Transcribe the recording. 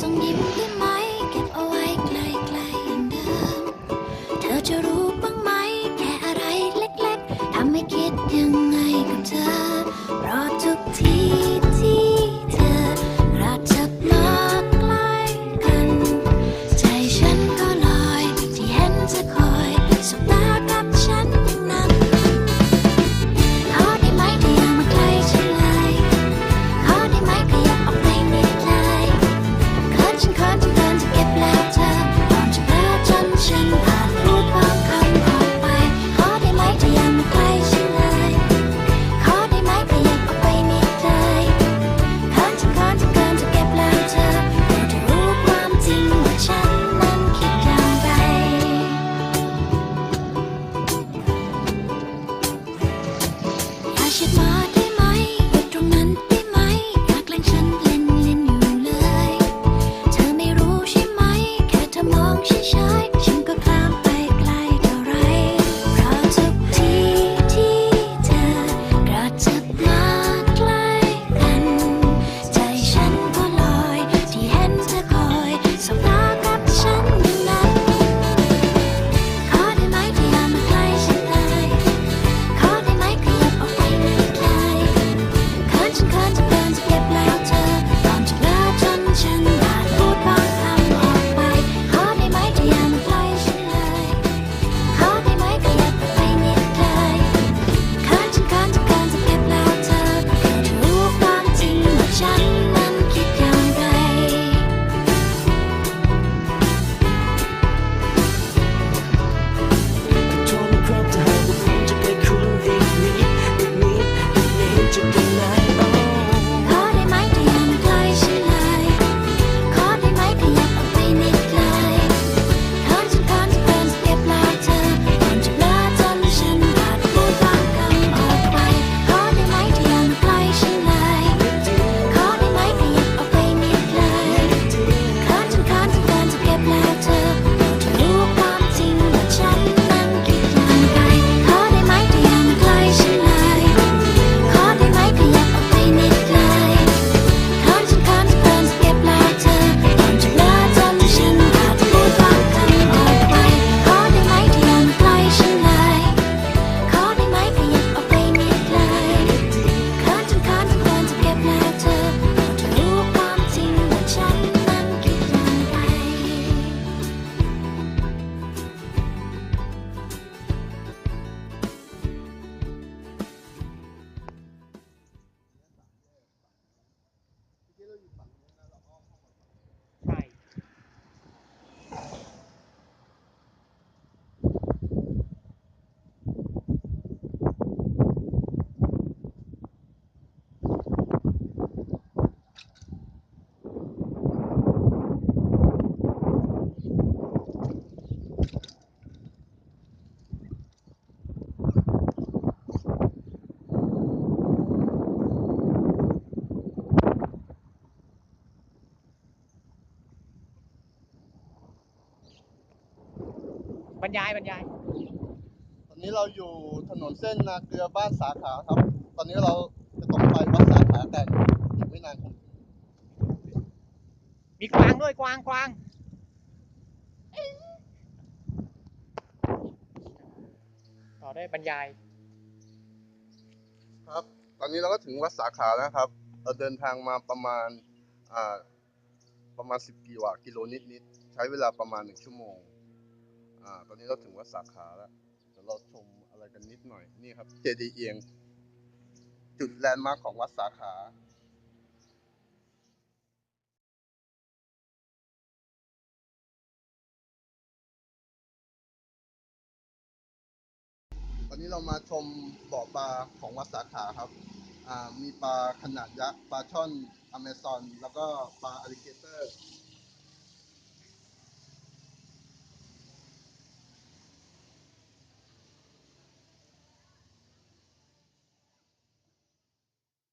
ส่งยิ้มได้ไหมเก็บเอาไว้ไกลไกลอย่างเดิม เธอจะรู้บ้างไหม แค่อะไรเล็กๆทำให้คิดยังไงกับเธอราทุกทีที่เธอระชับมาใกล้กัน ใจฉันก็ลอยที่เห็นเธอ இருப்பாங்க รยายบรรยาย ตอนนี้เราอยู่ถนนเส้นนาเกลือบ้านสาขาครับ ตอนนี้เราจะตรงไปวัดสาขากันอีกไม่นานคงมีกวางด้วยกวางกวางต่อได้วยบรรยาย ครับ ตอนนี้เราก็ถึงวัดสาขาแล้วครับ เราเดินทางมาประมาณอ่าประมาณสิบกิโลกิโลนิดๆใช้เวลาประมาณหนึ่งชั่วโมงอ่า ตอนนี้เราถึงวัดสาขาแล้วเดี๋ยวเราชมอะไรกันนิดหน่อยนี่ครับ เจดีย์เอียง จุดแลนด์มาร์คของวัดสาขาตอนนี้เรามาชมบ่อปลาของวัดสาขาครับ มีปลาขนาดยักษ์ ปลาช่อนอเมซอน แล้วก็ปลาอลิเกเตอร์